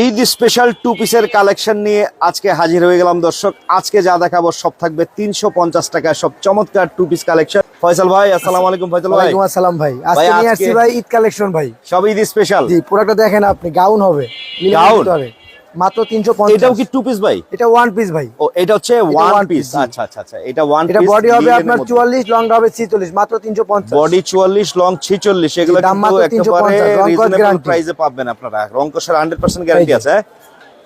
Eid special two পিসের collection নিয়ে আজকে হাজির হয়ে গেলাম দর্শক। আজকে যা দেখাবো সব থাকবে তিনশো পঞ্চাশ টাকা সব চমৎকার টু পিস কালেকশন ফয়সাল ভাই আসসালামু আলাইকুম ফয়সাল ভাই। আসসালাম ভাই। আজকে নিয়ে আসছি ভাই ঈদ কালেকশন ভাই। সব ঈদ স্পেশাল জি পুরোটা দেখেন আপনি গাউন হবে। গাউন? ভিতরে। মাত্র 350 এটাও কি টু পিস ভাই? এটা ওয়ান পিস ভাই। ও এটা হচ্ছে ওয়ান পিস আচ্ছা আচ্ছা আচ্ছা এটা ওয়ান এটা বডি হবে আপনার চুয়াল্লিশ লং হবে ছিচল্লিশ মাত্র তিনশো পঞ্চাশ। বডি চুয়াল্লিশ লং ছিচল্লিশ এগুলো দাম কিন্তু একেবারে 350, রিজনেবল প্রাইসে পাবেন আপনারা। হান্ড্রেড পার্সেন্ট গ্যারান্টি এই যে। আছে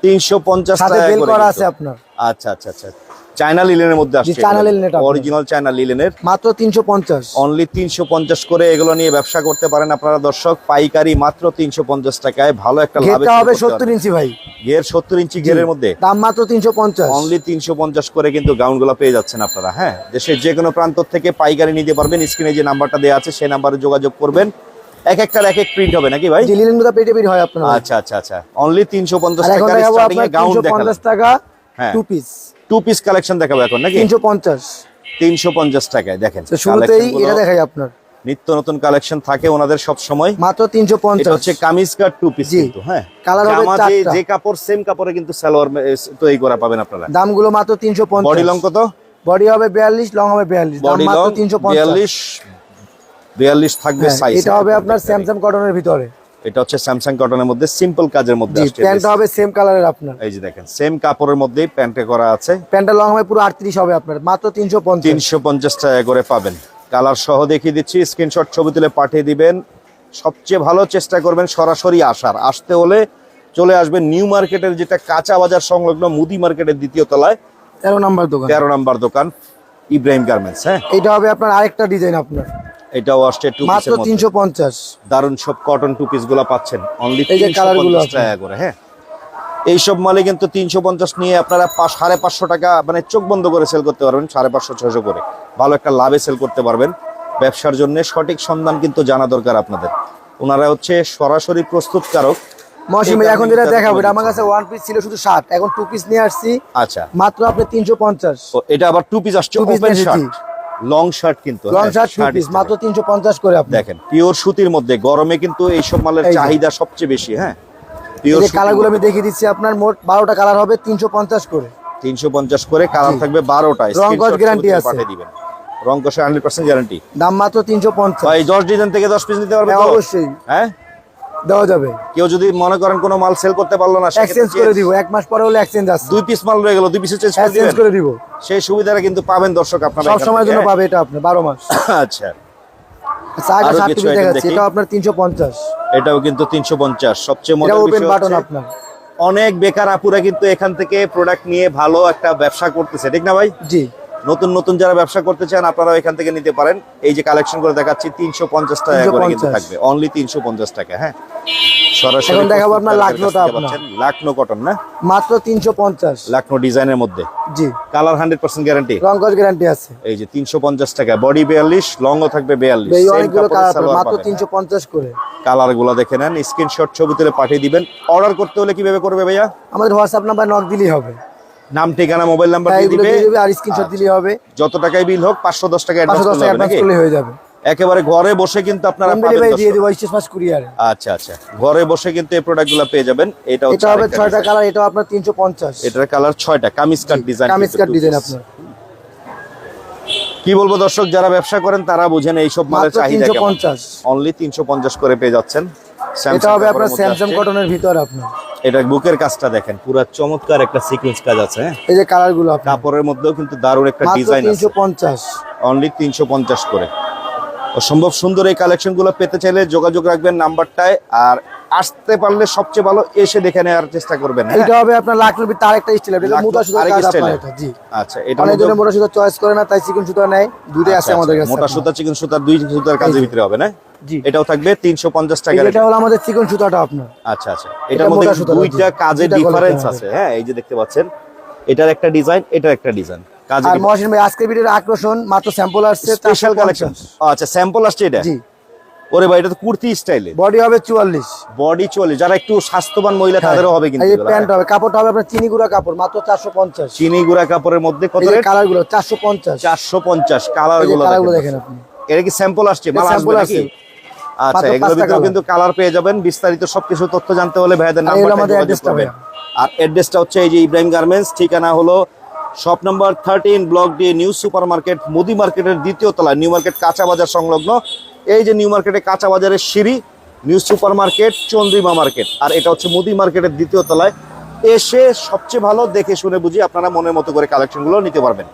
তিনশো পঞ্চাশ সাথে টাকা করা আছে আপনার। আচ্ছা আচ্ছা আচ্ছা। চায়না লিলেনের মধ্যে আসছে চায়না আপনার। অরিজিনাল চায়না লিলেনের মাত্র তিনশো পঞ্চাশ। অনলি তিনশো পঞ্চাশ করে এগুলো নিয়ে ব্যবসা করতে পারেন আপনারা দর্শক। পাইকারি মাত্র তিনশো পঞ্চাশ টাকায় ভালো একটা লাভ হবে সত্তর ইঞ্চি ভাই। ঘের সত্তর ইঞ্চি ঘেরের মধ্যে। দাম মাত্র তিনশো পঞ্চাশ। অনলি তিনশো পঞ্চাশ করে কিন্তু গাউনগুলো পেয়ে যাচ্ছেন আপনারা হ্যাঁ? দেশের যে কোনো প্রান্ত থেকে পাইকারি নিতে পারবেন। স্ক্রিনে যে নাম্বারটা দেওয়া আছে সেই নাম্বারে যোগাযোগ করবেন। এক একটার এক এক প্রিন্ট হবে নাকি ভাই? জি লিলেনগুলো পেটে পেট হয় আপনার। আচ্ছা আচ্ছা আচ্ছা। অনলি তিনশো পঞ্চাশ আর এখন টাকার দেখাবো স্টার্টিং এ গাউন দেখালাম পঞ্চাশ টাকা। Two piece two piece collection দেখাবো এখন নাকি? তিনশো পঞ্চাশ। তিনশো পঞ্চাশ টাকায় দেখেন শুরুতেই এটা দেখাই আপনার। নিত্য নতুন কালেকশন থাকে ওনাদের সব সময়। মাত্র তিনশো এটা হচ্ছে কামিজ কাট টু পিস কিন্তু হ্যাঁ। Colour হবে জামা যে যে কাপড় সেম কাপড়ে কিন্তু সালোয়ার তৈরি করা পাবেন আপনারা। দামগুলো মাত্র তিনশো পঞ্চাশ। বডি লং কত? বডি হবে বিয়াল্লিশ লং হবে বিয়াল্লিশ। দাম মাত্র লং তিনশো পঞ্চাশ। বিয়াল্লিশ বিয়াল্লিশ থাকবে হ্যাঁ, সাইজ এটা হবে আপনার স্যামসাং কটনের ভিতরে। এটা হচ্ছে স্যামসাং কটনের মধ্যে সিম্পল কাজের মধ্যে আসছে। প্যান্টটা হবে সেম কালারের আপনার। এই যে দেখেন সেম কাপড়ের মধ্যেই প্যান্টে করা আছে। প্যান্টটা লং হবে পুরো আটত্রিশ হবে আপনার মাত্র তিনশো পঞ্চাশ। তিনশো পঞ্চাশ টাকা করে পাবেন। কালার সহ দেখিয়ে দিচ্ছি স্ক্রিনশট ছবি তুলে পাঠিয়ে দিবেন। সবচেয়ে ভালো চেষ্টা করবেন সরাসরি আসার। আসতে হলে চলে আসবেন নিউ মার্কেটের যেটা কাঁচা বাজার সংলগ্ন মুদি মার্কেটের দ্বিতীয় তলায়। তেরো নাম্বার দোকান। তেরো নাম্বার দোকান ইব্রাহিম গার্মেন্টস হ্যাঁ? এটা হবে আপনার আরেকটা ডিজাইন আপনার। এটাও আসছে টু মাত্র পিসের মধ্যে। তিনশো পঞ্চাশ। দারুণ সব কটন টু পিসগুলা পাচ্ছেন। অনলি এই যে তিনশো colour গুলো পঞ্চাশ আছে। টাকা করে হ্যাঁ? এইসব মালে কিন্তু তিনশো পঞ্চাশ নিয়ে আপনারা সাড়ে পাঁচশো টাকা মানে চোখ বন্ধ করে সেল করতে পারবেন সাড়ে পাঁচশো ছশো করে। ভালো একটা লাভে সেল করতে পারবেন। ব্যবসার জন্য সঠিক সন্ধান কিন্তু জানা দরকার আপনাদের। ওনারা হচ্ছে সরাসরি প্রস্তুতকারক। মৌসুমি এখন যেটা দেখাবো এটা আমার কাছে ওয়ান পিস ছিল শুধু ষাট এখন টু পিস নিয়ে আসছি। আচ্ছা। মাত্র আপনি তিনশো পঞ্চাশ। এটা আবার টু পিস আসছে ওপেন শার্ট লং শার্ট কিন্তু লং শার্ট পিস মাত্র তিনশো পঞ্চাশ করে আপনি। দেখেন পিওর সুতির মধ্যে গরমে কিন্তু এই সব মালের চাহিদা সবচেয়ে বেশি হ্যাঁ? পিওর যে কালারগুলো আমি দেখিয়ে দিচ্ছি আপনার মোট বারোটা কালার হবে তিনশো পঞ্চাশ করে। তিনশো পঞ্চাশ করে কালার থাকবে বারোটা রং কস guarantee আছে। পাঠিয়ে দিবেন। রং হান্ড্রেড পার্সেন্ট গ্যারান্টি দাম মাত্র তিনশো পঞ্চাশ। ভাই দশ ডিজাইন থেকে দশ পিস নিতে পারবে হ্যাঁ, তো? অবশ্যই। হ্যাঁ? দেওয়া যাবে। কেউ যদি মনে করেন কোনো মাল সেল করতে পারল না এক্সচেঞ্জ করে দিব এক মাস পরে হলে এক্সচেঞ্জ আছে। দুই পিস মাল রয়ে গেল দুই পিসে চেঞ্জ করে এক্সচেঞ্জ করে দিব। সেই সুবিধাটা কিন্তু পাবেন দর্শক আপনারা সব সময়ের জন্য পাবে এটা আপনি বারো মাস? আচ্ছা। আচ্ছা আপনার এটাও কিন্তু তিনশো পঞ্চাশ। সবচেয়ে অনেক বেকার আপুরা কিন্তু এখান থেকে প্রোডাক্ট নিয়ে ভালো একটা ব্যবসা করতেছে ঠিক না ভাই? জি। নতুন নতুন যারা ব্যবসা করতে চান আপনারাও এখান থেকে নিতে পারেন। এই যে কালেকশন করে দেখাচ্ছি তিনশো পঞ্চাশ টাকা করে কিন্তু থাকবে। অনলি তিনশো পঞ্চাশ টাকা হ্যাঁ? সরাসরি এখন দেখাবো আপনার লাকনোটা কাছ থেকে আপনার। পাচ্ছেন। লাকনো কটন না? মাত্র তিনশো পঞ্চাশ। লাকনো ডিজাইনের মধ্যে? জি। কালার হান্ড্রেড পার্সেন্ট গ্যারান্টি রঙ্গজ গ্যারান্টি আছে। এই যে তিনশো পঞ্চাশ টাকা। বডি বিয়াল্লিশ লংও থাকবে বিয়াল্লিশ। এই অনেকগুলো কালার মাত্র তিনশো পঞ্চাশ করে। কালারগুলো দেখে নেন স্ক্রিনশট ছবি তুলে পাঠিয়ে দিবেন। অর্ডার করতে হলে কীভাবে করবে ভাইয়া? আমাদের হোয়াটসঅ্যাপ নাম্বার নক দিলেই হবে। নাম ঠিকানা মোবাইল নাম্বার হ্যাঁ, দিয়ে দিবে। আর স্ক্রিনশট দিলেই হবে। যত টাকায় বিল হোক পাঁচশো দশ টাকা অ্যাডভান্স করলে হয়ে যাবে। একেবারে ঘরে বসে কিন্তু আপনারা দিয়ে মাস কুরিয়ারে আচ্ছা আচ্ছা। ঘরে বসে কিন্তু এই পেয়ে যাবেন। এটা এটা হবে আরেকটা কালার এটাও আপনার তিনশো পঞ্চাশ। এটার colour kameez cut design kameez cut design আপনার। কি বলব দর্শক যারা ব্যবসা করেন তারা বুঝেন এইসব মালের চাহিদা কেমন। অনলি তিনশো পঞ্চাশ করে পেয়ে যাচ্ছেন। এটা হবে আপনার স্যামসাং কটনের ভিতরে আপনার। এটা বুকের কাজটা দেখেন পুরো চমৎকার একটা সিকোয়েন্স কাজ আছে হ্যাঁ? এই যে কালারগুলো কাপড়ের মধ্যেও কিন্তু দারুণ একটা ডিজাইন আছে। তিনশো পঞ্চাশ। অনলি তিনশো পঞ্চাশ করে। অসম্ভব সুন্দর এই কালেকশনগুলো পেতে চাইলে যোগাযোগ রাখবেন নাম্বারটায় আর আসতে পারলে সবচেয়ে ভালো এসে দেখে নেওয়ার চেষ্টা করবেন হ্যাঁ? এটা হবে আপনার লাকনোর ভিতরে আরেকটা স্টাইল এটা মোটা আরেক কাজ আপনার জি। আচ্ছা এটা অনেক জনের মোটা সুতা চয়েস করে না তাই চিকন সুতা নেয় দুটোই আছে আমাদের কাছে আচ্ছা, মোটা সুতা চিকন সুতার দুই সুতার কাজের ভিতরে হবে না? জি। এটাও থাকবে তিনশো পঞ্চাশ এই টাকা এটা হলো আমাদের চিকন সুতাটা আপনার। আচ্ছা আচ্ছা। এটার মধ্যে দুইটা জি। কাজের ডিফারেন্স আছে হ্যাঁ এই যে দেখতে পাচ্ছেন এটার একটা ডিজাইন এটার একটা ডিজাইন আর মহাসিন ভাই আজকের ভিডিওর আকর্ষণ মাত্র স্যাম্পল আসছে স্পেশাল কালেকশন আচ্ছা স্যাম্পল আসছে এটা? জি। ওরে ভাই এটা তো কুর্তি স্টাইলে বডি হবে চুয়াল্লিশ। বডি চলে যারা একটু স্বাস্থ্যবান মহিলা তাদেরও হবে কিন্তু এই প্যান্ট হবে কাপড়টা হবে আপনার চিনি গুঁড়া কাপড় মাত্র চারশো পঞ্চাশ। হ্যাঁ। চিনি গুঁড়া কাপড়ের মধ্যে কত রেট কালারগুলো চারশো পঞ্চাশ। চারশো পঞ্চাশ কালারগুলো দেখেন আপনি। এটা কি স্যাম্পল আসছে? মাল আসবে নাকি? আচ্ছা মাত্র এগুলোর পাঁচটা ভিতরে কিন্তু কালার পেয়ে যাবেন। বিস্তারিত সবকিছু তথ্য জানতে হলে ভাইদের এগুলো নাম্বারটা যোগাযোগ করবেন। আর অ্যাড্রেসটা হচ্ছে এই যে ইব্রাহিম গার্মেন্টস ঠিকানা হলো shop number thirteen block D new super market মুদি মার্কেটের দ্বিতীয় তলায় নিউ মার্কেট কাঁচা বাজার সংলগ্ন। এই যে নিউ মার্কেটে কাঁচা বাজারের সিঁড়ি new super market Chandrima market. আর এটা হচ্ছে মুদি মার্কেটের দ্বিতীয় তলায়। এসে সবচেয়ে ভালো দেখে শুনে বুঝি আপনারা মনের মতো করে কালেকশনগুলো নিতে পারবেন।